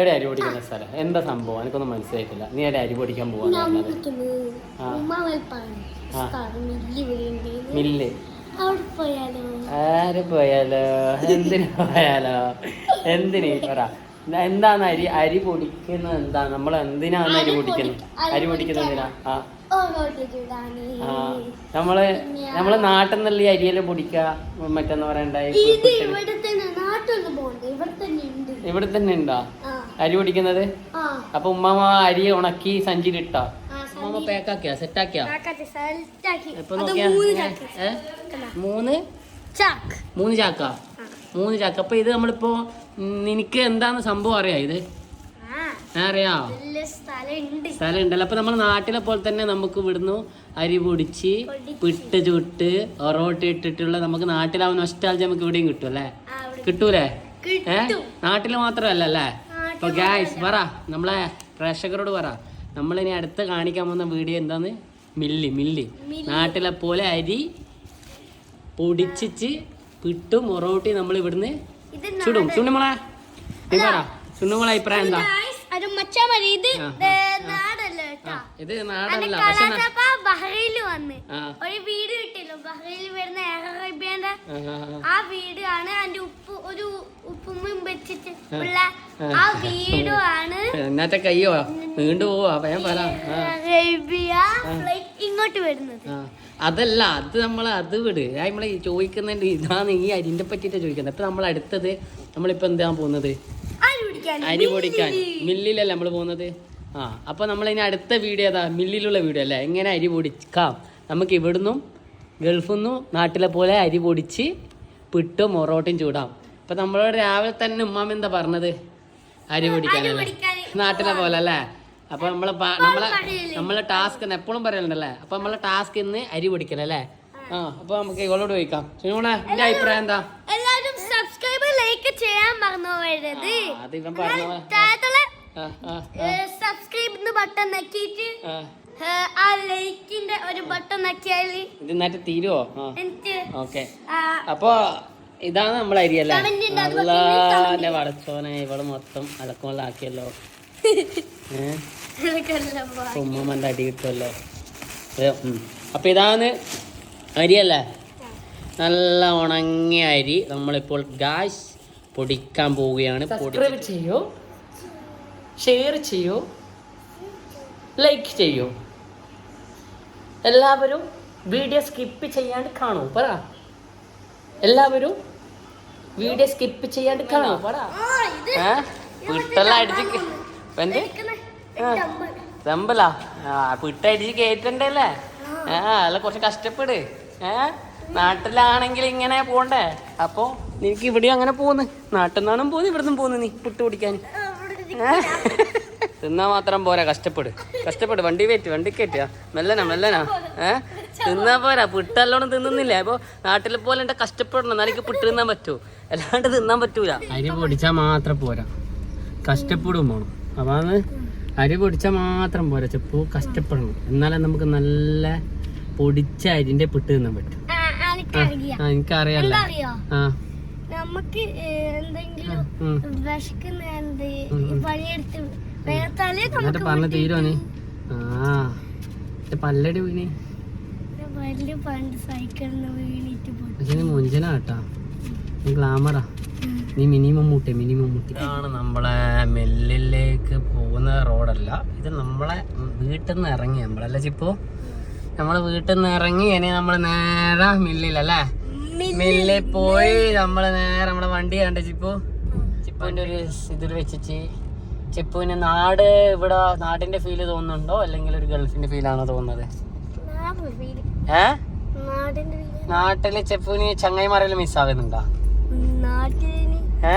എവിടെ അരി പൊടിക്കുന്ന സ്ഥലം. എന്താ സംഭവം? എനിക്കൊന്നും മനസ്സിലായിട്ടില്ല. നീ എവിടെ അരി പൊടിക്കാൻ പോവാ. മില്ലി അവിടെ ആര് പോയാലോ? എന്തിനു പോയാലോ? എന്തിന്? പറ. എന്താണ് അരി അരി പൊടിക്കുന്നത് എന്താ? നമ്മൾ എന്തിനാണ് അരി പൊടിക്കുന്നത്? അരി പൊടിക്കുന്നത് എന്തിനാ? ആ. നമ്മൾ നമ്മൾ നാട്ടിൽ നിന്നുള്ള ഈ അരിയെല്ലാം പൊടിക്ക? മറ്റെന്ന് പറയണ്ടായി. ഇവിടെ ഇവിടെ തന്നെ ഉണ്ട്. അരി പൊടിക്കുന്നത്? അപ്പൊ ഉമ്മാമ അരി ഉണക്കി സഞ്ചിയിലിട്ടോ. ഉമ്മാമ പാക്കാക്കിയാ സെറ്റാക്കിയാ? ചാക്കാക്കി സെറ്റാക്കി. ഇപ്പൊ നോക്കിയാ? മൂന്ന് ചാക്ക്. മൂന്ന്? ചാക്ക്. മൂന്ന് ചാക്ക? അപ്പൊ ഇത് നമ്മളിപ്പോ നിനക്ക് എന്താന്ന് സംഭവം അറിയാ ഇത്? ആ. ഞാൻ അറിയാ? സ്ഥലം ഉണ്ട് സ്ഥലം ഉണ്ടല്ലോ അപ്പൊ നമ്മുടെ നാട്ടിലെ പോലെ തന്നെ നമുക്ക് ഇവിടുന്ന് അരി പൊടിച്ച്. പിട്ട് ചുട്ട് ഒറോട്ട് ഇട്ടിട്ടുള്ള നമുക്ക് നാട്ടിലാവുന്ന നൊസ്റ്റാൾജി നമുക്ക് ഇവിടെയും കിട്ടും അല്ലേ? കിട്ടൂലേ? ഏഹ് കിട്ടും നാട്ടിൽ മാത്രമല്ല അല്ലേ? നാട്ടിൽ അപ്പൊ ഗായ്സ് പറ. നമ്മളെ പ്രേക്ഷകരോട് പറ. നമ്മളിനി അടുത്ത് കാണിക്കാൻ പോകുന്ന വീഡിയോ എന്താന്ന്? മില്ലി മില്ലി. നാട്ടിലെ പോലെ അരി പൊടിച്ചിച്ച് പിട്ടും ഒറോട്ടി നമ്മൾ ഇവിടുന്ന് ചുടും. ചുണ്ണുമോളെ നീ പറ. ചുണ്ണുമോളെ അഭിപ്രായം എന്താ? കേട്ടോ. ഇത് നാടല്ല വന്ന്. ഒരു വീട് ബഹ്റൈനിൽ വരുന്ന ആ, ആ, ആ. ആ വീടാണ് അതിന്റെ ഉപ്പ് ഒരു ഉപ്പുമ്മയും വെച്ചിട്ട് ആ. ഉള്ള ആ. വീടുമാണ് എന്നാത്തെ കയ്യോ? നീണ്ടു പോവാ പറ. ഇങ്ങോട്ട് വരുന്നത്. അതല്ല അത് നമ്മൾ അത് വിട്. ഈ ചോദിക്കുന്നുണ്ട് ഇതാണ് ഈ അരിന്റെ പറ്റിയിട്ട് ചോദിക്കുന്നത്. അപ്പൊ നമ്മൾ അടുത്തത് നമ്മളിപ്പോ എന്താ പോകുന്നത്? അരി പിടിക്കാൻ അരി പൊടിക്കാൻ. മില്ലിലല്ലേ നമ്മൾ പോകുന്നത്? ആ അപ്പോൾ നമ്മൾ ഇനി അടുത്ത വീഡിയോ ഏതാ? മില്ലിലുള്ള വീഡിയോ അല്ലേ? എങ്ങനെ അരി പൊടിക്കാം? നമുക്ക് ഇവിടുന്നും ഗൾഫിൽ നിന്നും നാട്ടിലെ പോലെ അരി പൊടിച്ച് പിട്ടും മൊറോട്ടും ചൂടാം. അപ്പോൾ നമ്മളോട് രാവിലെ തന്നെ ഉമ്മാമ എന്താ പറഞ്ഞത്? അരി പൊടിക്കാൻ നാട്ടിലെ പോലെ അല്ലേ? അപ്പോൾ നമ്മളെ നമ്മളെ. നമ്മളെ ടാസ്ക് എപ്പോഴും പറയലുണ്ടല്ലേ? അപ്പോൾ നമ്മളെ ടാസ്ക് ഇന്ന് അരി പൊടിക്കലല്ലേ ആ അപ്പോൾ നമുക്ക് ഇവളോട് ചോദിക്കാം. സിനിമോളെ എന്റെ അഭിപ്രായം എന്താ? എല്ലാവരും സബ്സ്ക്രൈബ് ലൈക്ക് ചെയ്യാൻ പറഞ്ഞു അത് ഇവൻ പറഞ്ഞ പോലെ. താഴത്തുള്ള ആ, ആ, സബ്സ്ക്രൈബ് ബട്ടൺ നക്കിയിട്ട് ആ. ലൈക്കിന്റെ ഒരു ബട്ടൺ നക്കിയാൽ ഇത് നന്നായിട്ട് തീരുവോ? ഓക്കെ. അപ്പോ ഇതാണ് നമ്മളെ അരി അല്ലേ? വളച്ചോനെ ഇവൾ മൊത്തം അലക്കോളാക്കിയല്ലോ. ഉമ്മമ്മന്റെ അടി കിട്ടുമല്ലോ. അപ്പൊ ഇതാണ് അരിയല്ലേ നല്ല ഉണങ്ങിയ അരി. നമ്മളിപ്പോൾ ഗാസ് പൊടിക്കാൻ പോവുകയാണ്. ചെയ്യൂ. ഷെയർ ചെയ്യൂ. ലൈക്ക് ചെയ്യൂ. എല്ലാവരും വീഡിയോ സ്കിപ്പ് ചെയ്യാണ്ട് കാണൂ പറ. എല്ലാവരും വീഡിയോ സ്കിപ്പ് ചെയ്യാണ്ട് കാണൂ. പറ. പിട്ടെല്ലാം അടിച്ച് എന്ത്? ആ. പിട്ടടിച്ച് കേറ്റണ്ടല്ലേ? ആ. അല്ല കുറച്ച് കഷ്ടപ്പെട്. ഏ? നാട്ടിലാണെങ്കിൽ ഇങ്ങനെ പോണ്ടേ? അപ്പൊ നിനക്ക് ഇവിടെ അങ്ങനെ പോന്ന്. നാട്ടിൽ നിന്നാണ് പോന്ന് ഇവിടെ നിന്നും പോന്ന് നീ പുട്ട് പിടിക്കാൻ. ഏ? തിന്നാ മാത്രം പോരാ കഷ്ടപ്പെട്. കഷ്ടപ്പെട് വണ്ടി കയറ്റ് വണ്ടി കയറ്റുക മെല്ലനാ മെല്ലനാ. ഏ? തിന്നാ പോരാ പുട്ടെല്ലോണം തിന്നുന്നില്ല? അപ്പൊ നാട്ടിൽ പോലെ എന്റെ കഷ്ടപ്പെടണം. എന്നാലും എനിക്ക് പുട്ട് തിന്നാൻ പറ്റൂ. അല്ലാണ്ട് തിന്നാൻ പറ്റൂല. അരി പൊടിച്ചാൽ മാത്രം പോരാ. കഷ്ടപ്പെടും വേണം അതാണ് അരി പൊടിച്ചാൽ മാത്രം പോരാ. ചെപ്പു കഷ്ടപ്പെടണം. എന്നാലേ നമുക്ക് നല്ല പൊടിച്ച അരിന്റെ പുട്ട് തിന്നാൻ പറ്റും. എനിക്കറിയാല്ല എനിക്കറിയാം. ആ നമുക്ക് എന്തെങ്കിലും വിഷക്കുന്ന വിശക്കുന്ന എന്ത്. പണിയെടുത്ത് എന്നിട്ട് പറഞ്ഞ തീരോ തീരുവോ നീ. ആ. പല്ലടി വീണി. വലിയ പണ്ട് സൈക്കിളിന് വീണിട്ട് പോയി. പക്ഷെ നീ മുഞ്ചനാ കേട്ടാ നീ ഗ്ലാമറാ നീ മിനിമം മൂട്ടെ മിനിമം മൂട്ടി. ഇതാണ് നമ്മളെ മെല്ലിലേക്ക് പോകുന്ന റോഡല്ല. ഇത് നമ്മളെ വീട്ടിൽ നിന്ന് ഇറങ്ങി. നമ്മളല്ല ചിപ്പോ? നമ്മളെ വീട്ടിൽ നിന്ന് ഇറങ്ങി ഇനി നമ്മൾ നേരെ മില്ലിലല്ലേ? മില്ലിൽ പോയി നമ്മൾ നേരെ നമ്മളെ വണ്ടി കണ്ട ചിപ്പോ. ചിപ്പോന്റെ ഒരു ഇതിൽ വെച്ചിട്ട് ചിപ്പുവിന് നാട് ഇവിടെ നാടിന്റെ ഫീൽ തോന്നുന്നുണ്ടോ? അല്ലെങ്കിൽ ഒരു ഗൾഫിന്റെ ഫീലാണോ തോന്നുന്നത്? ഏ? നാട്ടിൽ ചെപ്പുവിന് ചങ്ങായിമാരെല്ലാം മിസ്സാകുന്നുണ്ടോ ഏ?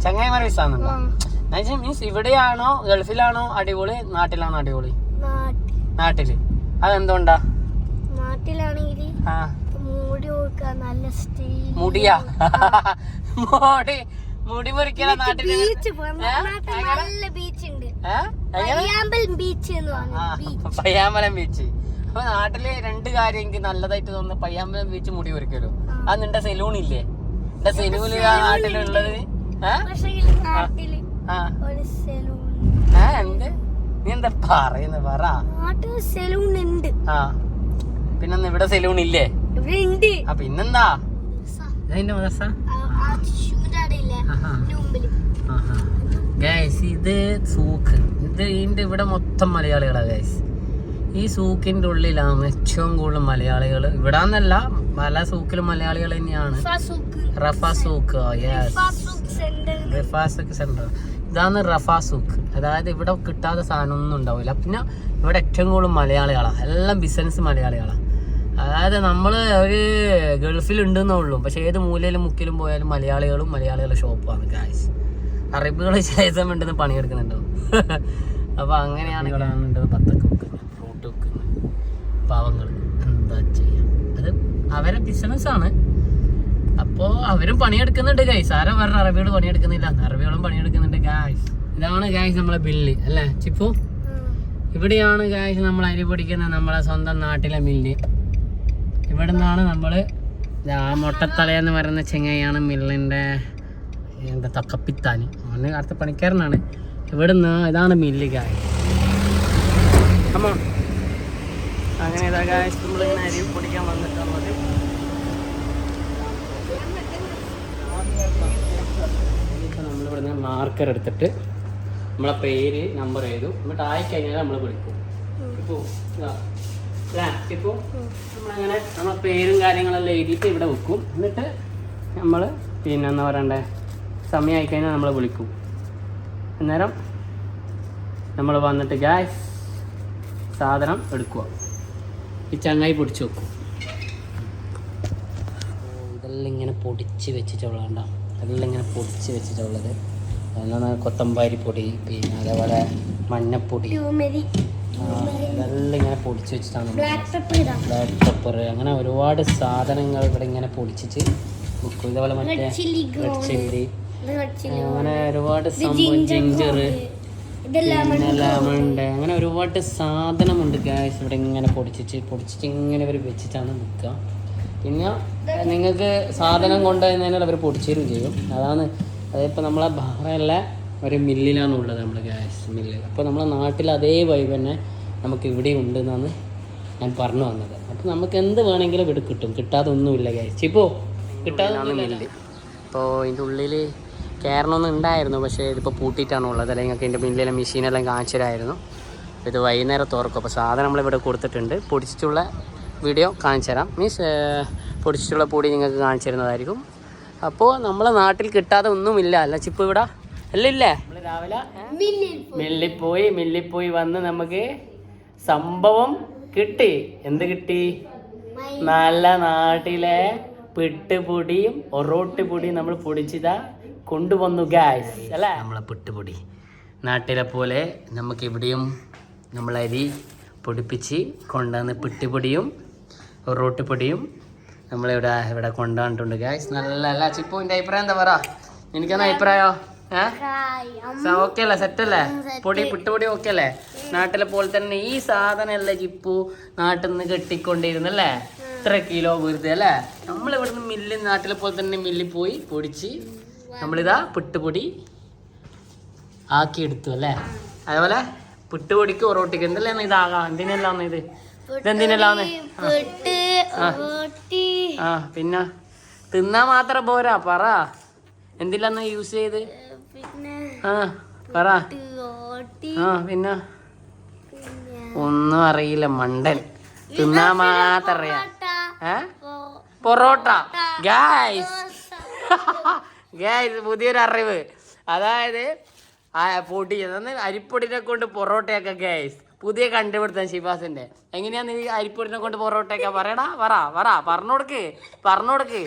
ചങ്ങായിമാരെ മിസ്സാകുന്നുണ്ടോ മീൻസ് ഇവിടെയാണോ ഗൾഫിലാണോ അടിപൊളി നാട്ടിലാണോ അടിപൊളി? നാട്ടി നാട്ടിൽ. അതെന്തുകൊണ്ടാ? നാട്ടിലാണെങ്കിൽ മുടിയാ? മുടി. മുടി മുറിക്കല ബീച്ച് നാട്ടിൽ എങ്ങനെ? നല്ല ബീച്ച് ഉണ്ട്. ഏ? ബീച്ച് ബീച്ച് പയ്യാമ്പലം ബീച്ച് അപ്പൊ നാട്ടിൽ രണ്ട് കാര്യം എനിക്ക് നല്ലതായിട്ട് തോന്നുന്നു. പയ്യാമ്പലം ബീച്ച് മുടി മുറിക്കലോ. അത് നിന്റെ സെലൂൺ ഇല്ലേ? നിന്റെ നാട്ടിലുള്ളത് ഏ? നാട്ടിൽ ആ. സലൂൺ ആ എന്ത്? നീ എന്താ പറയുന്നത് പറ. നാട്ടിൽ സെലൂൺ ഉണ്ട്. ആ. പിന്നെ ഇവിടെ സെലൂൺ ഇല്ലേ? പിന്നെന്താ? മദർസ. മുമ്പിൽ ഗൈസ് ഇത് സൂക്ക്. ഇത് ഇതിന്റെ ഇവിടെ മൊത്തം മലയാളികളാ ഗൈസ് ഈ സൂക്കിന്റെ ഉള്ളിലാണ് ഏറ്റവും കൂടുതൽ മലയാളികൾ ഇവിടെ നിന്നല്ല പല സൂക്കിലും മലയാളികൾ തന്നെയാണ്. Rafa Souq centre. ഇതാണ് റഫാ റഫാസൂക്ക് അതായത് ഇവിടെ കിട്ടാത്ത സാധനമൊന്നും ഉണ്ടാവില്ല. പിന്നെ ഇവിടെ ഏറ്റവും കൂടുതൽ മലയാളികളാണ് എല്ലാം ബിസിനസ് മലയാളികളാണ് അതായത് നമ്മൾ ഒരു ഗൾഫിലുണ്ടെന്നേ ഉള്ളൂ. പക്ഷെ ഏത് മൂലയിലും മുക്കിലും പോയാലും മലയാളികളും മലയാളികളുടെ ഷോപ്പാണ് ഗായ്സ് അറബികൾ ശേഷം ഉണ്ടെന്ന് പണിയെടുക്കുന്നുണ്ടാവും അപ്പൊ അങ്ങനെയാണ് പത്തൊക്കെ വെക്കുന്നത്. ഫ്രൂട്ട് വെക്കുന്നത് പാവങ്ങൾ. എന്താ ചെയ്യാം? അത് അവരെ ബിസിനസ്സാണ് അപ്പോൾ അവരും പണിയെടുക്കുന്നുണ്ട് ഗൈസ് ആരും വേറെ അറബികൾ പണിയെടുക്കുന്നില്ല? അറബികളും പണിയെടുക്കുന്നുണ്ട് ഗായ്സ് ഇതാണ് ഗായ്സ് നമ്മളെ ബില്ല് അല്ലേ? ചിപ്പു? ഇവിടെയാണ് ഗായ്സ് നമ്മൾ അരി പൊടിക്കുന്ന നമ്മളെ സ്വന്തം നാട്ടിലെ മില്ല്. ഇവിടെ നിന്നാണ് നമ്മൾ ആ മൊട്ടത്തലയെന്ന് പറയുന്ന ചെങ്ങയാണ് മില്ലിന്റെ എന്താ തക്കപ്പിത്താനി. അവന് അടുത്ത പണിക്കാരനാണ്. ഇവിടെ നിന്ന് ഇതാണ് മില്ല് അമ്മോ അങ്ങനെ ഇതാ നമ്മൾ പൊടിക്കാൻ മാർക്കർ എടുത്തിട്ട് നമ്മളെ പേര് നമ്പർ എഴുതും. എന്നിട്ട് ആയിക്കഴിഞ്ഞാൽ നമ്മൾ വിളിക്കും. ഇപ്പോൾ ഇപ്പോൾ നമ്മളങ്ങനെ നമ്മളെ പേരും കാര്യങ്ങളെല്ലാം എഴുതിയിട്ട് ഇവിടെ വെക്കും. എന്നിട്ട് നമ്മൾ പിന്നെ എന്താ പറയണ്ടേ? സമയമായി കഴിഞ്ഞാൽ നമ്മൾ വിളിക്കും. അന്നേരം നമ്മൾ വന്നിട്ട് ഗ്യാസ് സാധനം എടുക്കുക ഈ ചങ്ങായി പൊടിച്ച് വെക്കും. ഇതെല്ലാം ഇങ്ങനെ പൊടിച്ച് വെച്ചിട്ടുള്ളതാണ്ട ഇതെല്ലാം ഇങ്ങനെ പൊടിച്ച് വെച്ചിട്ടുള്ളത് അതാണ് കൊത്തമ്പാരി പൊടി പിന്നെ അതേപോലെ മഞ്ഞപ്പൊടി. ഇതെല്ലാം ഇങ്ങനെ പൊടിച്ച് വെച്ചിട്ടാണ് ബ്ലാക്ക് പെപ്പർ അങ്ങനെ ഒരുപാട് സാധനങ്ങൾ ഇവിടെ ഇങ്ങനെ പൊടിച്ചിട്ട് വെക്കും ഇതേപോലെ മറ്റേ ചില്ലി അങ്ങനെ ഒരുപാട് സംഭവം ജിഞ്ചർ പിന്നെ ലെമണ്ട് അങ്ങനെ ഒരുപാട് സാധനമുണ്ട് ഗ്യാസ് ഇവിടെ ഇങ്ങനെ പൊടിച്ചിട്ട്. പൊടിച്ചിട്ട് ഇങ്ങനെ ഇവർ വെച്ചിട്ടാണ് നിൽക്കുക പിന്നെ നിങ്ങൾക്ക് സാധനം കൊണ്ടുവരുന്നതിനാൽ അവർ പൊടിച്ചേരും ചെയ്യും. അതാണ് അതിപ്പോൾ നമ്മളെ ബഹ്റയിലെ ഒരു മില്ലിലാണ് ഉള്ളത് നമ്മുടെ ഗ്യാസ് മില്ല്. അപ്പോൾ നമ്മളെ നാട്ടിൽ അതേ വൈബ് തന്നെ നമുക്ക് ഇവിടെ ഉണ്ടെന്നാണ് ഞാൻ പറഞ്ഞു വന്നത്. അപ്പോൾ നമുക്ക് എന്ത് വേണമെങ്കിലും ഇവിടെ കിട്ടും. കിട്ടാതെ ഒന്നുമില്ല ഗ്യാസ് ഇപ്പോൾ കിട്ടാതെ മില്ല്. അപ്പോൾ ഇതിന്റെ ഉള്ളിൽ കയറണമെന്ന് ഉണ്ടായിരുന്നു. പക്ഷേ ഇതിപ്പോൾ പൂട്ടിയിട്ടാണ് ഉള്ളത്. അല്ലെങ്കിൽ ഞങ്ങൾക്ക് ഇതിന്റെ മില്ലിലെ മെഷീനെല്ലാം കാണിച്ചതായിരുന്നു ഇത് വൈകുന്നേരം തുറക്കും. അപ്പോൾ സാധനം നമ്മളിവിടെ കൊടുത്തിട്ടുണ്ട്. പൊടിച്ചിട്ടുള്ള വീഡിയോ കാണിച്ചു തരാം മീൻസ് പൊടിച്ചിട്ടുള്ള പൊടി നിങ്ങൾക്ക് കാണിച്ചു തരുന്നതായിരിക്കും അപ്പോൾ നമ്മളെ നാട്ടിൽ കിട്ടാതെ ഒന്നുമില്ല. അല്ല ചിപ്പ് ഇവിടെ? അല്ല രാവിലെ മില്ലിൽ പോയി. മില്ലിൽ പോയി വന്ന് നമുക്ക് സംഭവം കിട്ടി. എന്ത് കിട്ടി? നല്ല നാട്ടിലെ പിട്ടുപൊടിയും ഒറോട്ട് പൊടിയും നമ്മൾ പൊടിച്ചതാ കൊണ്ടുവന്നു ഗ്യാസ് അല്ലേ? നമ്മളെ പിട്ടുപൊടി. നാട്ടിലെ പോലെ നമുക്ക് ഇവിടെയും നമ്മളരി പൊടിപ്പിച്ച് കൊണ്ടുവന്ന് പിട്ടുപൊടിയും ഒറോട്ട് പൊടിയും നമ്മളിവിടെ ഇവിടെ കൊണ്ടുവന്നിട്ടുണ്ട് ഗായ്സ് നല്ല അല്ല ചിപ്പുവിന്റെ അഭിപ്രായം എന്താ പറ? എനിക്കെന്നാ അഭിപ്രായോ? ഓക്കെ അല്ലേ? സെറ്റ് അല്ലേ? പൊടി പിട്ടുപൊടി ഓക്കെ അല്ലേ? നാട്ടിലെ പോലെ തന്നെ ഈ സാധനം അല്ലേ ചിപ്പു നാട്ടിൽ നിന്ന് കെട്ടിക്കൊണ്ടിരുന്നല്ലേ ഇത്ര കിലോ വെറുതെ അല്ലേ? നമ്മൾ ഇവിടുന്ന് മില്ല് നാട്ടിലെ പോലെ തന്നെ മില്ലിൽ പോയി പൊടിച്ച് നമ്മളിതാ പിട്ടുപൊടി ആക്കി എടുത്തു അല്ലേ അതേപോലെ പിട്ടുപൊടിക്ക് ഒറോട്ടിക്ക് എന്തെല്ലാം ഇതാകാം? എന്തിനെല്ലാം ഇത്? ഇതെന്തിനെല്ലാം ആ. പിന്നെ തിന്നാ മാത്രം പോരാ പറ. എന്തില്ലാന്ന് യൂസ് ചെയ്ത്? ആ പറ. ആ പിന്നെ? ഒന്നും അറിയില്ല മണ്ടൻ. തിന്നാ മാത്രം അറിയാം ഏ? പൊറോട്ട. ഗായ്സ് ഗായ്സ് പുതിയൊരു അറിവ്. അതായത് പൊടി അരിപ്പൊടിനെ കൊണ്ട് പൊറോട്ടയൊക്കെ ഗായ്സ് പുതിയ കണ്ടുപിടുത്തം ശിവാസിന്റെ എങ്ങനെയാ നീ അരിപ്പൊടിനെ കൊണ്ട് പൊറോട്ടയൊക്കെ പറയടാ പറ പറ. പറഞ്ഞു കൊടുക്ക് പറഞ്ഞു കൊടുക്ക്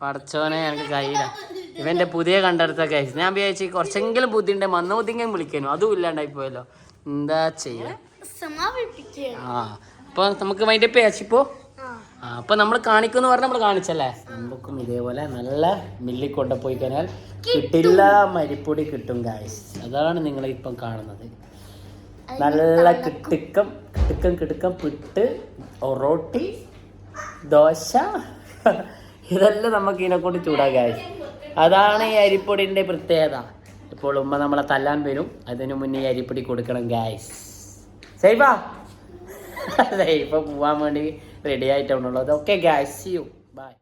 പടച്ചോനെ എനിക്ക് കഴിയില്ല ഇവന്റെ പുതിയ കണ്ടെടുത്ത കേസ് ഞാൻ വിചാരിച്ചു കുറച്ചെങ്കിലും ബുദ്ധി ഉണ്ട് മന്ന ബുദ്ധിങ്ങും വിളിക്കാനും. അതും ഇല്ലാണ്ടായി പോയല്ലോ എന്താ ചെയ്യാ? ആ അപ്പൊ നമുക്ക് ആ. ആ, അപ്പൊ നമ്മൾ കാണിക്കുമെന്ന് പറഞ്ഞ നമ്മൾ കാണിച്ചല്ലേ? നമുക്കും ഇതേപോലെ നല്ല മില്ലിൽ കൊണ്ടുപോയി കഴിഞ്ഞാൽ കിട്ടില്ല മരിപ്പൊടി കിട്ടും ഗായ്സ് അതാണ് നിങ്ങൾ ഇപ്പം കാണുന്നത്. നല്ല കിട്ടുക്കം കിട്ടുക്കം കിട്ടുക്കം പിട്ട് ഒറോട്ടി ദോശ ഇതെല്ലാം നമുക്ക് ചൂടാ ഗായ്സ് അതാണ് ഈ അരിപ്പൊടിന്റെ പ്രത്യേകത. ഇപ്പോൾ ഉമ്മ നമ്മളെ തല്ലാൻ വരും. അതിനു മുന്നേ ഈ അരിപ്പൊടി കൊടുക്കണം ഗായ്സ് സൈഫാ? സൈഫ പോവാൻ വേണ്ടി റെഡി ആയിട്ടുള്ളത് ഓക്കെ ഗായ്സ് യു ബൈ